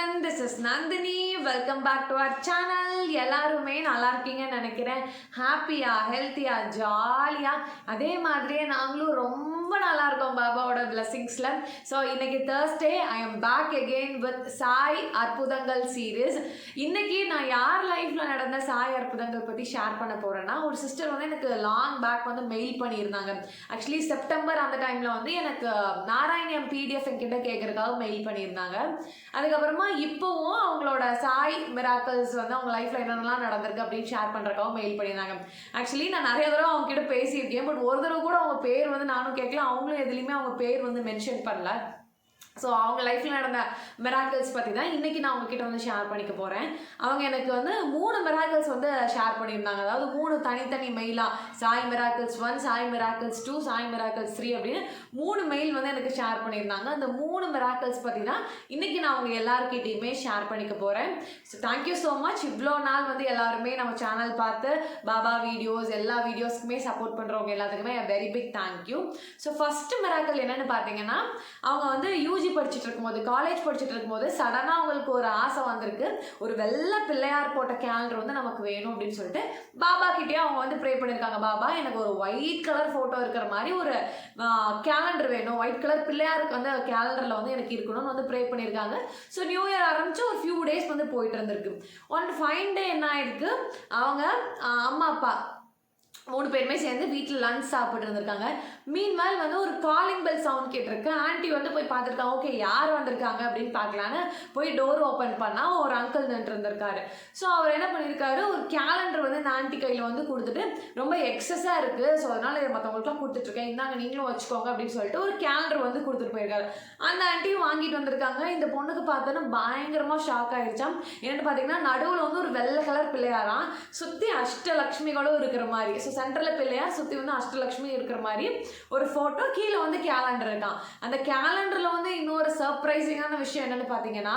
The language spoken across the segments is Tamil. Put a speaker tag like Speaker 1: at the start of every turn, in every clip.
Speaker 1: Everyone this is Nandini welcome back to our channel எல்லாருமே நல்லா இருக்கீங்கன்னு நினைக்கிறேன். ஹாப்பியாக ஹெல்த்தியாக ஜாலியாக அதே மாதிரியே நாங்களும் ரொம்ப நல்லா இருக்கும் பாபாவோட பிளெஸிங்ஸில் ஸோ இன்னைக்கு Thursday I am back again with Sai அற்புதங்கள் சீரீஸ் இன்னைக்கு நான் யார் லைஃப்பில் நடந்த சாய் அற்புதங்கள் பற்றி ஷேர் பண்ண போகிறேன்னா ஒரு சிஸ்டர் வந்து எனக்கு லாங் பேக் வந்து மெயில் பண்ணியிருந்தாங்க. ஆக்சுவலி செப்டம்பர் அந்த டைமில் வந்து எனக்கு நாராயணியம் பிடிஎஃப் என்கிட்ட கேட்கறதுக்காக மெயில் பண்ணியிருந்தாங்க. அதுக்கப்புறமா இப்போவும் அவங்களோட சாய் மிராக்கல்ஸ் வந்து அவங்க லைஃப்பில் என்னென்னலாம் நடந்திருக்கு அப்படின்னு ஷேர் பண்ணுறக்காகவும் மெயில் பண்ணியிருந்தாங்க. ஆக்சுவலி நான் நிறைய தடவை அவங்க கிட்ட பேசியிருக்கேன் பட் ஒரு தடவை கூட அவங்க பேர் வந்து நானும் கேட்கல அவங்களும் எதுலேயுமே அவங்க பேர் வந்து மென்ஷன் பண்ணல. ஸோ அவங்க லைஃப்பில் நடந்த மிராக்கிள்ஸ் பற்றி தான் இன்றைக்கி நான் உங்ககிட்ட வந்து ஷேர் பண்ணிக்க போகிறேன் அவங்க எனக்கு வந்து மூணு மெராக்கிள்ஸ் வந்து ஷேர் பண்ணியிருந்தாங்க. அதாவது மூணு தனித்தனி மெயிலாக Sai miracles one Sai miracles two Sai miracles three அப்படின்னு மூணு மெயில் வந்து எனக்கு ஷேர் பண்ணியிருந்தாங்க. அந்த மூணு மிராக்கிள்ஸ் பற்றி தான் இன்றைக்கி நான் அவங்க எல்லாருக்கிட்டேயுமே ஷேர் பண்ணிக்க போகிறேன் ஸோ தேங்க்யூ ஸோ மச் இவ்வளோ நாள் வந்து எல்லாருமே நம்ம சேனல் பார்த்து பாபா வீடியோஸ் எல்லா வீடியோஸ்க்குமே சப்போர்ட் பண்ணுறவங்க எல்லாத்துக்குமே very big thank you so first miracle என்னென்னு பார்த்தீங்கன்னா அவங்க வந்து யூஜி படிச்சுட்டு இருக்கும்போது காலேஜ் படிச்சுட்டு இருக்கும்போது சடனாக அவங்களுக்கு ஒரு ஆசை வந்திருக்கு. ஒரு வெள்ளை பிள்ளையார் போட்ட கேலண்டர் வந்து நமக்கு வேணும் அப்படின்னு சொல்லிட்டு பாபா கிட்டேயே அவங்க வந்து ப்ரே பண்ணியிருக்காங்க. பாபா எனக்கு ஒரு ஒயிட் கலர் ஃபோட்டோ இருக்கிற மாதிரி ஒரு கேலண்டர் வேணும். ஒயிட் கலர் பிள்ளையாருக்கு வந்து கேலண்டரில் வந்து எனக்கு இருக்கணும்னு வந்து ப்ரே பண்ணியிருக்காங்க. ஸோ நியூ இயர் ஆரம்பிச்சு ஒரு ஃபியூ டேஸ் வந்து போயிட்டு இருந்திருக்கு. ஒன் ஃபைன் டே என்ன ஆயிருக்கு? அவங்க அம்மா அப்பா மூணு பேருமே சேர்ந்து வீட்டில் லஞ்ச் சாப்பிட்டு இருந்திருக்காங்க. மீன்வேல் வந்து ஒரு காலிங் பெல் சவுண்ட் கேட்டிருக்கு. ஆன்ட்டி வந்து போய் பார்த்துருக்காங்க ஓகே யார் வந்திருக்காங்க? அப்படின்னு பார்க்கலான்னு போய் டோர் ஓப்பன் பண்ணால் ஒரு அங்கிள் நின்று இருந்திருக்காரு. ஸோ அவர் என்ன பண்ணியிருக்காரு ஒரு கேலண்டர் வந்து இந்த ஆன்ட்டி கையில் வந்து கொடுத்துட்டு ரொம்ப எக்ஸஸாக இருக்குது ஸோ அதனால் இதை மற்றவங்களுக்குலாம் கொடுத்துட்ருக்கேன் இந்தாங்க நீங்களும் வச்சுக்கோங்க அப்படின்னு சொல்லிட்டு ஒரு கேலண்டர் வந்து கொடுத்துட்டு போயிருக்காரு. அந்த ஆன்ட்டியும் வாங்கிட்டு வந்திருக்காங்க. இந்த பொண்ணுக்கு பார்த்தோன்னா பயங்கரமாக ஷாக் ஆயிடுச்சாம் என்னென்னு பார்த்தீங்கன்னா நடுவில் வந்து ஒரு வெள்ளை கலர் பிள்ளையாராம். சுற்றி அஷ்டலக்ஷ்மிகளும் இருக்கிற மாதிரி. ஸோ சென்டரில் பிள்ளையார் சுற்றி வந்து அஷ்டலக்ஷ்மி இருக்கிற மாதிரி ஒரு ஃபோட்டோ கீழே வந்து கேலண்டர் இருக்கான். அந்த கேலண்டரில் வந்து இன்னொரு சர்ப்ரைசிங்கான விஷயம் என்னென்னு பார்த்தீங்கன்னா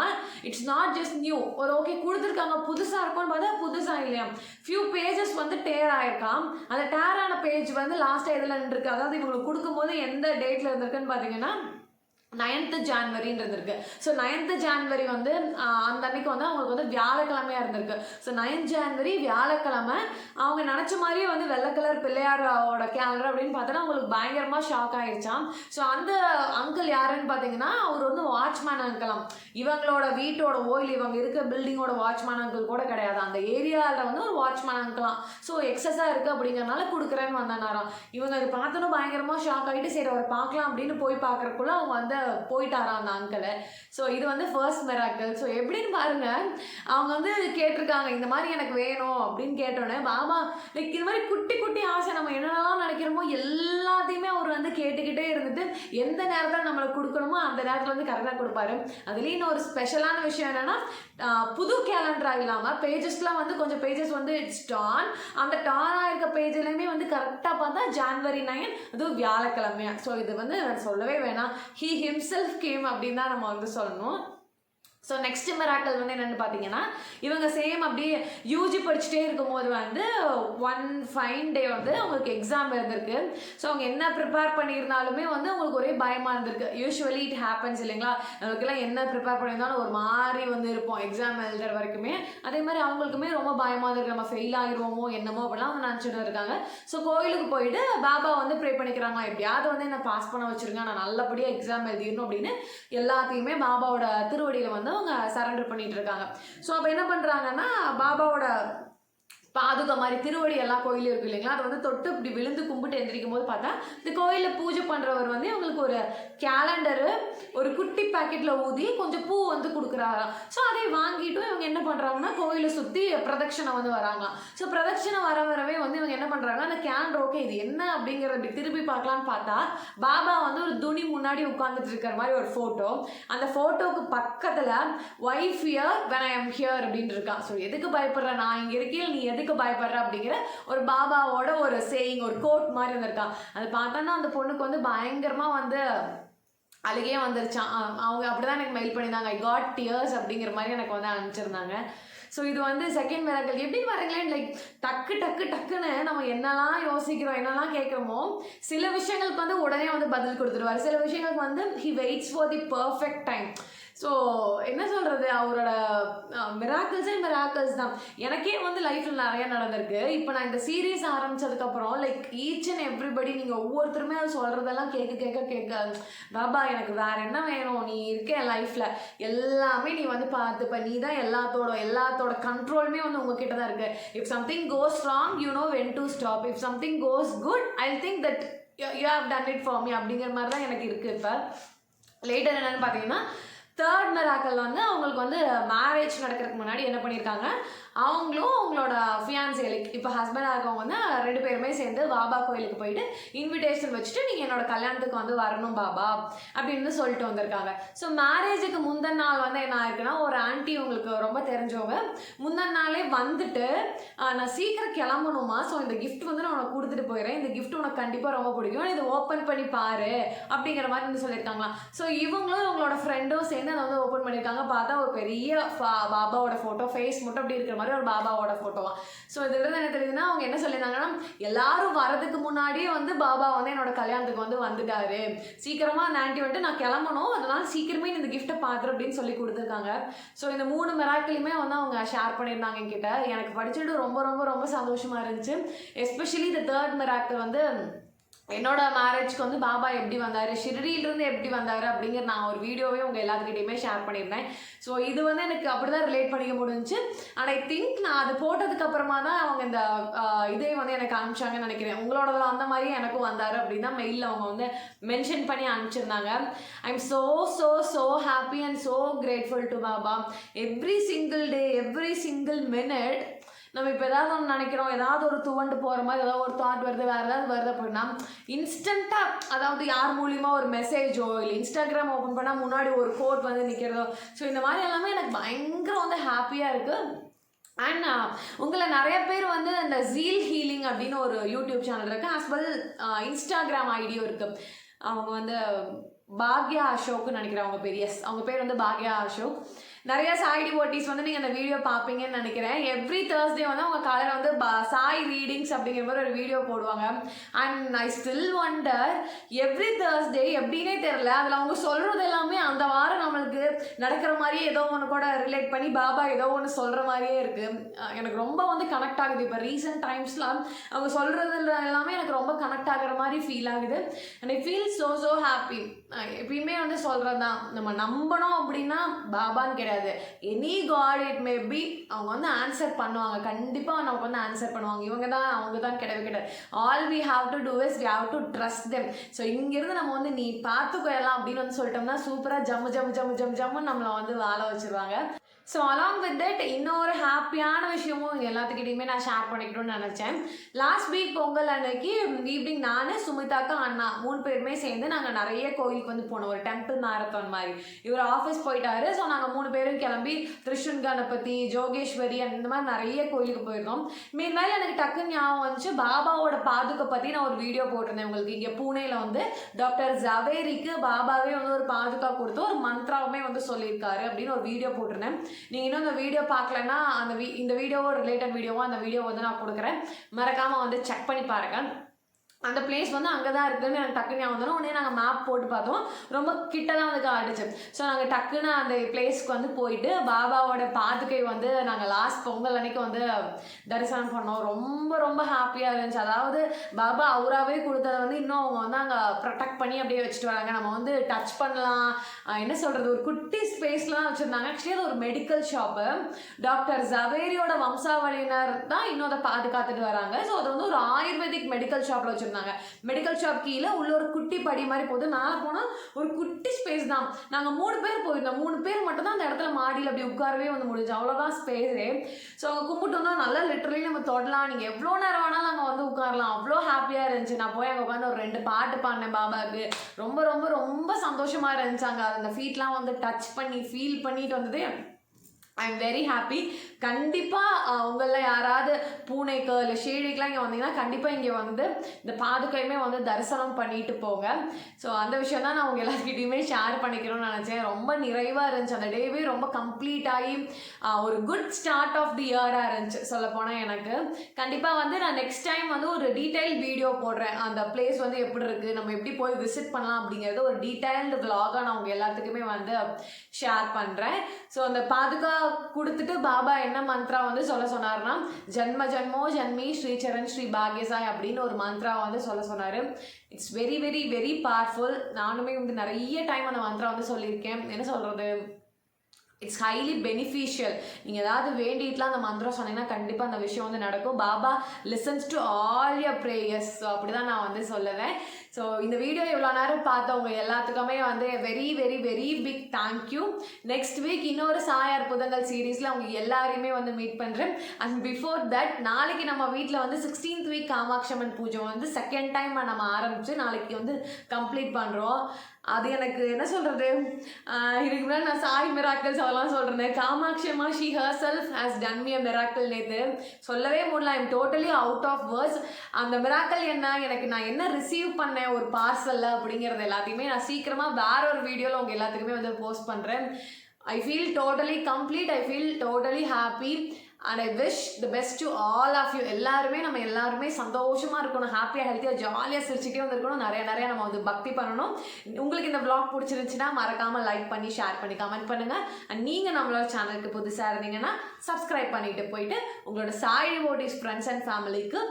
Speaker 1: இட்ஸ் நாட் ஜஸ்ட் நியூ ஒரு ஓகே கொடுத்துருக்காங்க. புதுசாக இருக்கும்னு பார்த்தா புதுசாக இல்லையா? ஃபியூ பேஜஸ் வந்து டேர் ஆயிருக்கான் அந்த டேரான பேஜ் வந்து லாஸ்ட்டாக எதில் நின்றுருக்கு? அதாவது இவங்களுக்கு கொடுக்கும்போது எந்த டேட்டில் இருந்திருக்குன்னு பார்த்தீங்கன்னா நைன்த்து ஜான்வரின்னு இருந்திருக்கு ஸோ நைன்த்து ஜான்வரி வந்து அந்த அன்னைக்கு வந்து அவங்களுக்கு வந்து வியாழக்கிழமையாக இருந்திருக்கு. ஸோ நைன்த் ஜான்வரி வியாழக்கிழமை அவங்க நினச்ச மாதிரியே வந்து வெள்ளை கலர் பிள்ளையாரோட கேலண்டர் அப்படின்னு பார்த்தோன்னா அவங்களுக்கு பயங்கரமாக ஷாக் ஆகிடுச்சான் ஸோ அந்த அங்கிள் யாருன்னு பார்த்தீங்கன்னா அவர் வந்து வாட்ச்மேன் அங்கிளாம் இவங்களோட வீட்டோட ஓயில் இவங்க இருக்க பில்டிங்கோட வாட்ச்மேன் அங்கிள் கூட கிடையாது. அந்த ஏரியாவில் வந்து ஒரு வாட்ச்மேன் அங்கிளாம் ஸோ எக்ஸஸாக இருக்குது அப்படிங்கிறனால கொடுக்குறேன்னு வந்தானாராம். இவங்க அது பார்த்தோன்னா பயங்கரமாக ஷாக் ஆகிட்டு சரி அவர் பார்க்கலாம் அப்படின்னு போய் பார்க்குறக்குள்ள அவங்க வந்து போயிட்டாராம் அந்த அங்கிளை ஸோ இது வந்து ஃபர்ஸ்ட் மிராக்கிள் ஸோ எப்படின்னு பாருங்க. அவங்க வந்து கேட்டிருக்காங்க இந்த மாதிரி எனக்கு வேணும் அப்படின்னு கேட்டோன்னே பாபா லைக் இது மாதிரி குட்டி குட்டி ஆசை நம்ம என்னென்னலாம் நினைக்கிறோமோ எல்லாத்தையுமே அவர் வந்து கேட்டுக்கிட்டே இருந்துட்டு எந்த நேரத்தில் நம்மளுக்கு கொடுக்கணுமோ அந்த நேரத்தில் வந்து கரெக்டாக கொடுப்பாரு. அதுலேயும் இன்னும் ஒரு ஸ்பெஷலான விஷயம் என்னன்னா புது கேலண்டராக இல்லாமல் பேஜஸ்லாம் வந்து கொஞ்சம் பேஜஸ் வந்து இட்ஸ் டான் அந்த டானாக இருக்க பேஜ்லையுமே வந்து கரெக்டாக பார்த்தா ஜான்வரி நைன் அதுவும் வியாழக்கிழமையா. ஸோ இது வந்து சொல்லவே வேணாம். ஹீ ஹிம்செல்ஃப் கேம் அப்படின்னு தான் நம்ம வந்து சொல்லணும். ஸோ நெக்ஸ்ட் மிராக்கல் வந்து என்னென்னு பார்த்தீங்கன்னா இவங்க சேம் அப்படியே யூஜி படிச்சுட்டே இருக்கும்போது வந்து ஒன் ஃபைன் டே வந்து அவங்களுக்கு எக்ஸாம் இருந்திருக்கு. ஸோ அவங்க என்ன ப்ரிப்பேர் பண்ணியிருந்தாலுமே வந்து அவங்களுக்கு ஒரே பயமாக இருந்திருக்கு. யூஸ்வலி இட் ஹேப்பன்ஸ் இல்லைங்களா? அவங்களுக்குலாம் என்ன ப்ரிப்பேர் பண்ணியிருந்தாலும் ஒரு மாதிரி வந்து இருப்போம். எக்ஸாம் எழுதுற வரைக்குமே. அதே மாதிரி அவங்களுக்குமே ரொம்ப பயமாக இருந்திருக்கு. நம்ம ஃபெயில் ஆகிடுவோமோ என்னமோ அப்படிலாம் வந்து நினச்சிட்டு இருக்காங்க. ஸோ கோயிலுக்கு போயிட்டு பாபா வந்து ப்ரே பண்ணிக்கிறாங்களா எப்படியாவது வந்து என்ன பாஸ் பண்ண வச்சுருங்க. நான் நல்லபடியாக எக்ஸாம் எழுதிடணும் அப்படின்னு எல்லாத்தையுமே பாபாவோட திருவடியில் வந்து அவங்க சரண்டர் பண்ணிட்டு இருக்காங்க. ஸோ அப்போ என்ன பண்ணுறாங்கன்னா பாபாவோட பாதுகா மாதிரி திருவடி எல்லா கோயிலும் இருக்கு இல்லைங்களா? அதை வந்து தொட்டு இப்படி விழுந்து கும்பிட்டு எந்திரிக்கும் போது பார்த்தா இந்த கோயிலில் பூஜை பண்ணுறவர் வந்து அவங்களுக்கு ஒரு கேலண்டரு ஒரு குட்டி பாக்கெட்டில் ஊதி கொஞ்சம் பூ வந்து கொடுக்குறாராம். ஸோ அதை வாங்கிட்டும் இவங்க என்ன பண்ணுறாங்கன்னா கோயிலை சுற்றி பிரதட்சணை வந்து வராங்களாம் ஸோ பிரதட்சணை வர வரவே வந்து இவங்க என்ன பண்ணுறாங்க அந்த கேலண்டர் ஓகே இது என்ன அப்படிங்கிறத இப்படி திருப்பி பார்க்கலான்னு பார்த்தா பாபா வந்து ஒரு துணி முன்னாடி உட்காந்துட்டு இருக்கிற மாதிரி ஒரு ஃபோட்டோ அந்த ஃபோட்டோவுக்கு பக்கத்தில் wife here when I am here அப்படின்னு இருக்கான். ஸோ எதுக்கு பயப்படுற? நான் இங்கே இருக்கேன் நீ எதுக்கு பயப்படுற அப்படிங்கிற ஒரு பாபாவோட ஒரு சேயிங் ஒரு கோட் மாதிரி வந்திருக்கான் அது பார்த்தோன்னா அந்த பொண்ணுக்கு வந்து பயங்கரமாக வந்து அழுகே வந்துருச்சான் அவங்க அப்படிதான் எனக்கு மெயில் பண்ணியிருந்தாங்க. ஐ காட் டியர்ஸ் அப்படிங்கிற மாதிரி எனக்கு வந்து அனுப்பிச்சிருந்தாங்க. ஸோ இது வந்து செகண்ட் மிராக்கல் எப்படி பாருங்களேன் லைக் டக்கு டக்கு டக்குன்னு நம்ம என்னெல்லாம் யோசிக்கிறோம் என்னெல்லாம் கேட்குறோமோ சில விஷயங்களுக்கு வந்து உடனே வந்து பதில் கொடுத்துருவாரு சில விஷயங்களுக்கு வந்து he waits for the perfect time so என்ன சொல்கிறது அவரோட மிராக்கிள்ஸே மிராக்கிள்ஸ் தான். எனக்கே வந்து லைஃப்பில் நிறைய நடந்திருக்கு. இப்போ நான் இந்த சீரீஸ் ஆரம்பிச்சதுக்கப்புறம் லைக் ஈச் அண்ட் எவ்ரிபடி நீங்கள் ஒவ்வொருத்தருமே அது சொல்கிறதெல்லாம் கேட்க கேட்க கேட்க பாபா எனக்கு வேற என்ன வேணும்? நீ இருக்க என் லைஃப்பில் எல்லாமே நீ வந்து பார்த்துப்ப. நீ தான் எல்லாத்தோட எல்லாத்தோட கண்ட்ரோலுமே வந்து உங்ககிட்ட தான் இருக்குது if something goes wrong you know when to stop if something goes good I think that you have done it for me அப்படிங்கிற மாதிரி தான் எனக்கு இருக்குது இப்போ. லேட்டர் என்னன்னு பார்த்தீங்கன்னா தேர்ட் மிராக்கல் வந்து அவங்களுக்கு வந்து மேரேஜ் நடக்கிறதுக்கு முன்னாடி என்ன பண்ணியிருக்காங்க? அவங்களும் அவங்களோட ஃபியான்சி லைக் இப்போ ஹஸ்பண்டாக இருக்கவங்க வந்து ரெண்டு பேருமே சேர்ந்து பாபா கோயிலுக்கு போயிட்டு இன்விடேஷன் வச்சுட்டு நீங்கள் என்னோட கல்யாணத்துக்கு வந்து வரணும் பாபா அப்படின்னு சொல்லிட்டு வந்திருக்காங்க. ஸோ மேரேஜுக்கு முந்தின நாள் வந்து என்ன ஆயிருக்குன்னா ஒரு ஆன்ட்டி உங்களுக்கு ரொம்ப தெரிஞ்சவங்க முந்தின நாளே வந்துட்டு நான் சீக்கிரம் கிளம்பணுமா ஸோ இந்த கிஃப்ட் வந்து நான் உனக்கு கொடுத்துட்டு போயிடுறேன். இந்த கிஃப்ட் உனக்கு கண்டிப்பாக ரொம்ப பிடிக்கும். இதை ஓப்பன் பண்ணி பாரு. அப்படிங்கிற மாதிரி வந்து சொல்லியிருக்காங்களாம் ஸோ இவங்களும் இவங்களோட ஃப்ரெண்டும் சேர்ந்து அதை வந்து ஓப்பன் பண்ணியிருக்காங்க. பார்த்தா ஒரு பெரிய ஃபா- பாபாவோட ஃபோட்டோ ஃபேஸ் மட்டும் அப்படி இருக்கிற மாதிரி ஒரு பாபாவோட ஃபோட்டோவா ஸோ இதுல என்ன தெரியுதுன்னா அவங்க என்ன சொல்லியிருந்தாங்கன்னா எல்லாரும் வரதுக்கு முன்னாடியே வந்து பாபா வந்து என்னோட கல்யாணத்துக்கு வந்து வந்துட்டாரு. சீக்கிரமாக அந்த ஆண்டி வந்துட்டு நான் கிளம்பணும் அதனால சீக்கிரமே இந்த கிஃப்ட்டை பார்த்துரு அப்படின்னு சொல்லி கொடுத்துருக்காங்க. ஸோ இந்த மூணு மிராக்கிளுமே வந்து அவங்க ஷேர் பண்ணியிருந்தாங்க என்கிட்ட. எனக்கு படிச்சுட்டு ரொம்ப ரொம்ப ரொம்ப சந்தோஷமாக இருந்துச்சு. எஸ்பெஷலி இந்த தேர்ட் மிராக்கிள் வந்து என்னோட மேரேஜ்க்கு வந்து பாபா எப்படி வந்தார் ஷிரடியிலிருந்து எப்படி வந்தார் அப்படிங்கிற நான் ஒரு வீடியோவே உங்கள் எல்லாத்துக்கிட்டையுமே ஷேர் பண்ணியிருந்தேன். ஸோ இது வந்து எனக்கு அப்படி தான் ரிலேட் பண்ணிக்க முடிஞ்சு அண்ட் ஐ திங்க் நான் அது போட்டதுக்கப்புறமா தான் அவங்க இந்த இதே வந்து எனக்கு அனுப்பிச்சாங்கன்னு நினைக்கிறேன். உங்களோடதுல அந்த மாதிரி எனக்கும் வந்தார் அப்படின்னு தான் மெயிலில் அவங்க வந்து மென்ஷன் பண்ணி அனுப்பிச்சிருந்தாங்க. I am so so so happy and so grateful to Baba every single day every single minute நம்ம இப்போ ஏதாவது ஒன்று நினைக்கிறோம் ஏதாவது ஒரு துவண்டு போகிற மாதிரி ஏதாவது ஒரு தாட் வருது வேறு ஏதாவது வருது அப்படின்னா இன்ஸ்டண்ட்டாக அதாவது யார் மூலியமா ஒரு மெசேஜோ இல்லை இன்ஸ்டாகிராம் ஓப்பன் பண்ணால் முன்னாடி ஒரு கோட் வந்து நிற்கிறதோ ஸோ இந்த மாதிரி எல்லாமே எனக்கு பயங்கர வந்து ஹாப்பியாக இருக்குது அண்ட் உங்களை நிறைய பேர் வந்து இந்த ஜீல் ஹீலிங் அப்படின்னு ஒரு யூடியூப் சேனல் இருக்குது ஆஸ் வெல் இன்ஸ்டாகிராம் ஐடியும் இருக்குது அவங்க வந்து பாக்யா அசோக்னு நினைக்கிறேன் அவங்க பெரிய அவங்க பேர் வந்து பாக்யா அசோக். நிறைய சாய் டிவோட்டிஸ் வந்து நீங்கள் அந்த வீடியோ பார்ப்பீங்கன்னு நினைக்கிறேன். எவ்ரி தேர்ஸ்டே வந்து அவங்க காலையில் வந்து பா சாய் ரீடிங்ஸ் அப்படிங்கிற மாதிரி ஒரு வீடியோ போடுவாங்க. And I still wonder every Thursday எப்படின்னே தெரில அதில் அவங்க சொல்கிறது எல்லாமே அந்த வாரம் நம்மளுக்கு நடக்கிற மாதிரியே ஏதோ ஒன்று கூட ரிலேட் பண்ணி பாபா ஏதோ ஒன்று சொல்கிற மாதிரியே இருக்குது எனக்கு ரொம்ப வந்து கனெக்ட் ஆகுது. இப்போ ரீசெண்ட் டைம்ஸ்லாம் அவங்க சொல்கிறதுல எல்லாமே எனக்கு ரொம்ப கனெக்ட் ஆகுற மாதிரி ஃபீல் ஆகுது. And I feel so so happy எப்பயுமே வந்து சொல்கிறது தான் நம்ம நம்பணும் அப்படின்னா பாபான்னு கிடையாது. Any god it may be அவங்க வந்து ஆன்சர் பண்ணுவாங்க. கண்டிப்பாக நமக்கு வந்து ஆன்சர் பண்ணுவாங்க. இவங்க தான் அவங்க தான் கிடையவே கிடையாது. All we have to do is we have to trust them so இங்கேருந்து நம்ம வந்து நீ பார்த்துக்கோ அப்படின்னு வந்து சொல்லிட்டோம்னா சூப்பராக ஜம்மு ஜம்மு ஜம்மு ஜம்மு ஜம்முன்னு நம்மளை வந்து வாழ வச்சிருவாங்க. ஸோ அலாங் வித் தட் இன்னொரு ஹாப்பியான விஷயமும் எல்லாத்துக்கிட்டையுமே நான் ஷேர் பண்ணிக்கணும்னு நினச்சேன். லாஸ்ட் வீக் பொங்கல் அன்னைக்கு ஈவினிங் நான் சுமிதாக்கா அண்ணா மூணு பேருமே சேர்ந்து நாங்கள் நிறைய கோயிலுக்கு வந்து போனோம். ஒரு டெம்பிள் மேரத்தான் மாதிரி. இவர் ஆஃபீஸ் போயிட்டாரு. ஸோ நாங்கள் மூணு பேரும் கிளம்பி திருஷ்ணன் கணபதி ஜோகேஸ்வரி அந்த மாதிரி நிறைய கோயிலுக்கு மீன் மாதிரி எனக்கு டக்குன்னு ஞாபகம் வந்துச்சு பாபாவோட பாதுகை பற்றி நான் ஒரு வீடியோ போட்டிருந்தேன் உங்களுக்கு. இங்கே பூனேல வந்து டாக்டர் ஜவேரிக்கு பாபாவே வந்து ஒரு பாதுகா கொடுத்து ஒரு மந்த்ராவுமே வந்து சொல்லியிருக்காரு அப்படின்னு ஒரு வீடியோ போட்டிருந்தேன். நீங்கள் இன்னும் அந்த வீடியோ பார்க்கலன்னா அந்த வீ இந்த வீடியோவோ ரிலேட்டட் வீடியோவோ அந்த வீடியோ வந்து நான் கொடுக்குறேன். மறக்காமல் வந்து செக் பண்ணி பாருங்கள் அந்த பிளேஸ் வந்து அங்கே தான் இருக்குதுன்னு எனக்கு டக்குன்னு ஞாபகம் வந்தோம் உடனே நாங்கள் மேப் போட்டு பார்த்தோம். ரொம்ப கிட்ட தான் வந்து காட்டுச்சு. ஸோ நாங்கள் டக்குன்னு அந்த பிளேஸ்க்கு வந்து போயிட்டு பாபாவோட பாதுகை வந்து நாங்கள் லாஸ்ட் பொங்கல் அன்னைக்கு வந்து தரிசனம் பண்ணோம். ரொம்ப ரொம்ப ஹாப்பியாக இருந்துச்சு. அதாவது பாபா அவராகவே கொடுத்ததை வந்து இன்னும் அவங்க வந்து அங்கே ப்ரொடெக்ட் பண்ணி அப்படியே வச்சுட்டு வராங்க. நம்ம வந்து டச் பண்ணலாம். என்ன சொல்கிறது ஒரு குட்டி ஸ்பேஸ்லாம் வச்சுருந்தாங்க. ஆக்சுவலி அது ஒரு மெடிக்கல் ஷாப்பு டாக்டர் ஜவேரியோட வம்சாவளியினர் தான் இன்னும் அதை பாதுகாத்துட்டு வராங்க. ஸோ அது வந்து ஒரு ஆயுர்வேதிக் மெடிக்கல் ஷாப்பில் வச்சுருந்தாங்க. மெடிக்கல் ஷாப் கீழே உள்ள ஒரு குட்டி படி மாதிரி போகுது மேலே போனால் ஒரு குட்டி ஸ்பேஸ் தான். நாங்கள் மூணு பேர் போயிருந்தோம். மூணு பேர் மட்டும் தான் அந்த இடத்துல மாடியில் அப்படி உட்காரவே வந்து முடிஞ்சு அவ்வளோதான் ஸ்பேஸே ஸோ அங்கே கும்பிட்டு வந்தால் நல்லா லிட்டரலி நம்ம தொடலாம். நீங்கள் எவ்வளோ நேரம் வேணாலும் அங்கே வந்து உட்காரலாம். அவ்வளோ ஹாப்பியாக இருந்துச்சு. நான் போய் அங்கே உட்காந்து ஒரு ரெண்டு பாட்டு பாடினேன் பாபாவுக்கு. ரொம்ப ரொம்ப ரொம்ப சந்தோஷமாக இருந்துச்சு அங்கே. அந்த ஃபீட்லாம் வந்து டச் பண்ணி ஃபீல் பண்ணிட்டு வந்தது. ஐ எம் வெரி ஹாப்பி கண்டிப்பாக உங்களில் யாராவது பூனைக்கு இல்லை ஷேடிக்கெலாம் இங்கே வந்தீங்கன்னா கண்டிப்பாக இங்கே வந்து இந்த பாதுகையுமே வந்து தரிசனம் பண்ணிட்டு போங்க. ஸோ அந்த விஷயம் தான் நான் உங்கள் எல்லாருக்கிட்டையுமே ஷேர் பண்ணிக்கணும்னு நினச்சேன். ரொம்ப நிறைவாக இருந்துச்சு. அந்த டேவே ரொம்ப கம்ப்ளீட் ஆகி ஒரு குட் ஸ்டார்ட் ஆஃப் தி இயராக இருந்துச்சு சொல்லப்போனால் எனக்கு. கண்டிப்பாக வந்து நான் நெக்ஸ்ட் டைம் வந்து ஒரு டீட்டெயில் வீடியோ போடுறேன். அந்த பிளேஸ் வந்து எப்படி இருக்குது நம்ம எப்படி போய் விசிட் பண்ணலாம் அப்படிங்கிறது ஒரு டீட்டெயில்டு vlog-ஆ நான் உங்கள் எல்லாத்துக்குமே வந்து ஷேர் பண்ணுறேன் ஸோ அந்த பாதுகா கொடுத்துட்டு பாபா என்ன மந்த்ரா வந்து சொல்ல சொன்னார்னா ஜன்ம ஜென்மோ ஜன்மி ஸ்ரீச்சரண் ஸ்ரீ பாக்யசாய் அப்படின்னு ஒரு மந்த்ரா வந்து சொல்ல சொன்னார். It's very very very powerful நானுமே வந்து நிறைய டைம் அந்த மந்த்ரா வந்து சொல்லியிருக்கேன். என்ன சொல்கிறது இட்ஸ் ஹைலி பெனிஃபிஷியல் நீங்கள் ஏதாவது வேண்டிட்டுலாம் அந்த மந்திரம் சொன்னீங்கன்னா கண்டிப்பாக அந்த விஷயம் வந்து நடக்கும். Baba listens to all your prayers அப்படி தான் நான் வந்து சொல்லுவேன். ஸோ இந்த வீடியோ இவ்வளோ நேரம் பார்த்தவங்க எல்லாத்துக்குமே வந்து very very very big thank you next week இன்னொரு சாயார் புதங்கள் சீரீஸில் அவங்க எல்லாரையுமே வந்து மீட் பண்ணுறேன் அண்ட் பிஃபோர் தட் நாளைக்கு நம்ம வீட்டில் வந்து சிக்ஸ்டீன்த் வீக் காமாட்சம்மன் பூஜை வந்து செகண்ட் டைம் நம்ம ஆரம்பித்து நாளைக்கு வந்து கம்ப்ளீட் பண்ணுறோம் அது எனக்கு என்ன சொல்கிறது இதுக்கு முன்னாடி நான் சாய் மிராக்கிள்ஸ் அதெல்லாம் சொல்கிறேன் காமாட்சி அம்மா she herself has done me a miracle நேற்று சொல்லவே முடியல. I'm totally out of words அந்த மிராக்கிள் என்ன? எனக்கு நான் என்ன ரிசீவ் பண்ணேன்? ஒரு பார்சலில் அப்படிங்கிறது எல்லாத்தையுமே நான் சீக்கிரமாக வேற ஒரு வீடியோவில் உங்கள் எல்லாத்துக்குமே வந்து போஸ்ட் பண்ணுறேன் I feel totally complete I feel totally happy and I wish the best to all of you எல்லாருமே நம்ம எல்லாருமே சந்தோஷமாக இருக்கணும் ஹாப்பியாக ஹெல்த்தியாக ஜாலியாக சிரிச்சுட்டே வந்துருக்கணும். நிறைய நிறைய நம்ம வந்து பக்தி பண்ணணும். உங்களுக்கு இந்த vlog பிடிச்சிருந்துச்சுன்னா மறக்காமல் லைக் பண்ணி ஷேர் பண்ணி கமெண்ட் பண்ணுங்கள் அண்ட் நீங்கள் நம்மளோட சேனலுக்கு புதுசாக இருந்தீங்கன்னா சப்ஸ்கிரைப் பண்ணிட்டு போயிட்டு உங்களோட சாய் டிவோட்டிஸ் ஃப்ரெண்ட்ஸ் அண்ட் ஃபேமிலிக்கு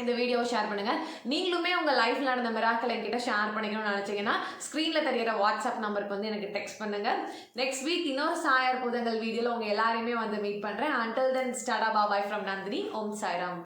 Speaker 1: இந்த வீடியோவை ஷேர் பண்ணுங்கள் நீங்களுமே உங்கள் லைஃப்பில் நடந்த மிராக்கள் என்கிட்ட ஷேர் பண்ணிக்கணும்னு நினச்சிங்கன்னா ஸ்க்ரீனில் தெரியிற வாட்ஸ்அப் நம்பருக்கு வந்து எனக்கு டெக்ஸ்ட் பண்ணுங்கள் நெக்ஸ்ட் வீக் இன்னொரு சாயர் புதங்கள் வீடியோவில் உங்கள் எல்லாரையுமே வந்து மீட் பண்ணுறேன் until then ஸ்டாடா bye bye from Nandini Om Sairam.